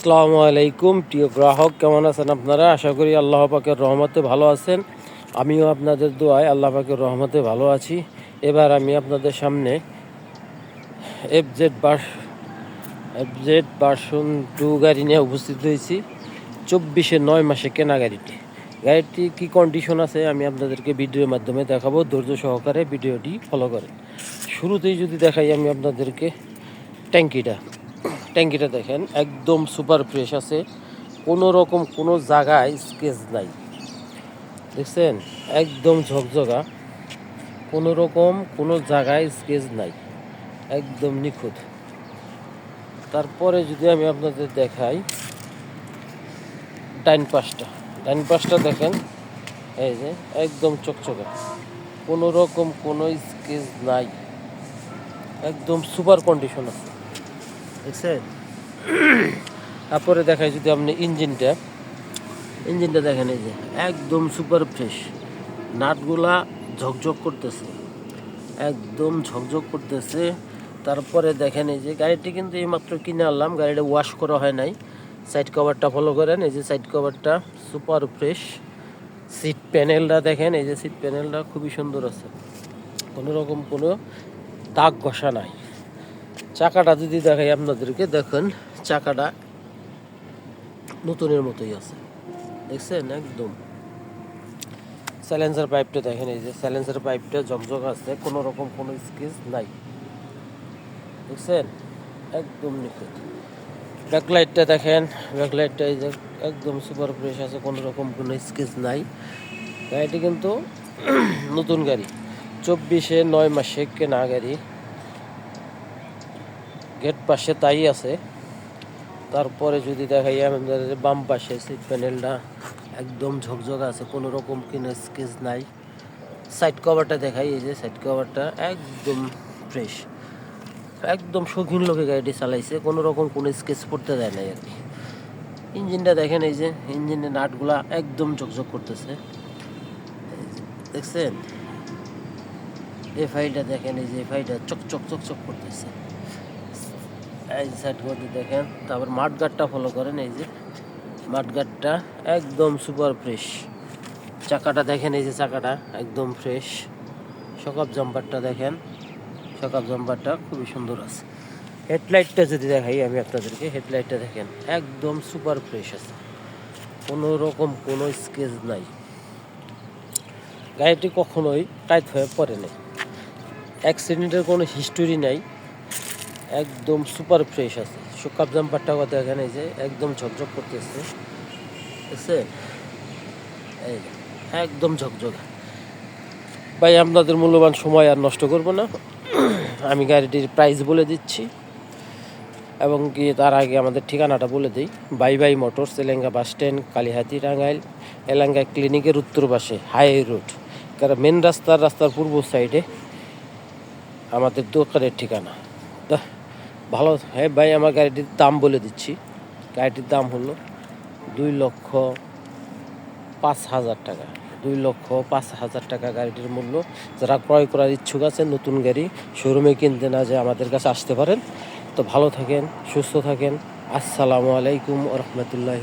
আসসালামু আলাইকুম। প্রিয় গ্রাহক, কেমন আছেন আপনারা? আশা করি আল্লাহ পাকের রহমতে ভালো আছেন। আমিও আপনাদের দোয়ায় আল্লাহ পাকের রহমতে ভালো আছি। এবার আমি আপনাদের সামনে F Z bus F Z বাসন টু গাড়ি নিয়ে উপস্থিত হয়েছি। চব্বিশে নয় মাসে কেনা গাড়িটি। গাড়িটি কী কন্ডিশন আছে আমি আপনাদেরকে ভিডিওর মাধ্যমে দেখাবো। ধৈর্য সহকারে ভিডিওটি ফলো করেন। শুরুতেই যদি দেখাই আমি আপনাদেরকে ট্যাঙ্কিটা। ট্যাঙ্কিটা দেখেন, একদম সুপার ফ্রেশ আছে। কোনো রকম কোনো জায়গায় স্কেচ নাই। দেখছেন? একদম ঝকঝকা। কোনো রকম কোনো জায়গায় স্কেচ নাই। একদম নিখুঁত। তারপরে যদি আমি আপনাদের দেখাই, ডাইন পাশটা। ডাইন পাশটা দেখেন, এই যে একদম চকচকা। কোনো রকম কোনো স্কেচ নাই। একদম সুপার কন্ডিশন আছে। দেখছেন তারপরে দেখাই যদি আপনি ইঞ্জিনটা। ইঞ্জিনটা দেখেন এই যে, একদম সুপার ফ্রেশ নাটগুলা ঝকঝক করতেছে। একদম ঝকঝক করতেছে। তারপরে দেখেন এই যে, গাড়িটি কিন্তু এইমাত্র কিনে আনলাম। গাড়িটা ওয়াশ করা হয় নাই। সাইড কভারটা ফলো করেন। এই যে সাইড কভারটা সুপার ফ্রেশ সিট প্যানেলটা দেখেন। এই যে সিট প্যানেলটা খুবই সুন্দর আছে। কোনো রকম কোনো দাগ ঘষা নাই। চাকাটা যদি দেখাই আপনাদেরকে, দেখেন, চাকাটা নতুনের মতোই আছে। দেখছেন? একদম। স্যালেন্সার পাইপটা দেখেন, এই যে স্যালেন্সার পাইপটা জকজক আছে কোনো রকম কোনো স্কেচ নাই। দেখছেন? একদম নিখুঁত। ব্যাকলাইটটা দেখেন, ব্যাকলাইটটা এই যে একদম সুপার ফ্রেশ আছে কোনো রকম কোনো স্কেচ নাই। গাড়িটি কিন্তু নতুন গাড়ি। চব্বিশে নয় মাসে কেনা গাড়ি। গেট পাশে তাই আছে। তারপরে যদি দেখাই আমাদের বাম পাশে সিট প্যানেলটা একদম ঝকঝক আছে, কোনো রকম কিনা স্কেচ নাই। সাইড কভারটা দেখাই, এই যে সাইড কভারটা একদম ফ্রেশ একদম শৌখিন লোকে গাড়িটি চালাইছে, কোনো রকম কোনো স্কেচ পড়তে দেয় নাই আর কি। ইঞ্জিনটা দেখেন, এই যে ইঞ্জিনের নাটগুলা একদম ঝকঝক করতেছে। দেখছেন? এফআইটা দেখেন, এই যে এফআইটা চকচক চকচক করতেছে। এই সাইড করে দেখেন, তারপর মাঠগাটটা ফলো করেন, এই যে মাঠগাটটা একদম সুপার ফ্রেশ চাকাটা দেখেন, এই যে চাকাটা একদম ফ্রেশ সকাপ জাম্পারটা দেখেন, সকাপ জাম্পারটা খুবই সুন্দর আছে। হেডলাইটটা যদি দেখাই আমি আপনাদেরকে হেডলাইটটা দেখেন, একদম সুপার ফ্রেশ আছে। কোনো রকম কোনো স্কেচ নাই। গাড়িটি কখনোই টাইট হয়ে পড়ে নাই। অ্যাক্সিডেন্টের কোনো হিস্টোরি নাই। একদম সুপার ফ্রেশ আছে। সুকাপ জাম্পারটা কথা এখানে যে একদম ঝকঝক করতেছে। দেখছে এই একদম ঝকঝক। ভাই, আপনাদের মূল্যবান সময় আর নষ্ট করব না। আমি গাড়িটির প্রাইস বলে দিচ্ছি। এবং কি তার আগে আমাদের ঠিকানাটা বলে দিই। Bye bye motors, Elenga bus stand, Kalihati Tangail Elenga ক্লিনিকের উত্তর পাশে, হাই রোড। কারণ মেন রাস্তার রাস্তার পূর্ব সাইডে আমাদের দোকানের ঠিকানা। ভালো হ্যাঁ ভাই, আমার গাড়িটির দাম বলে দিচ্ছি। গাড়িটির দাম হলো দুই লক্ষ পাঁচ হাজার টাকা। দুই লক্ষ পাঁচ হাজার টাকা গাড়িটির মূল্য। যারা ক্রয় করার ইচ্ছুক আছে নতুন গাড়ি শোরুমে কিনতে না যে আমাদের কাছে আসতে পারেন। তো ভালো থাকেন, সুস্থ থাকেন। আসসালামু আলাইকুম রহমতুল্লাহ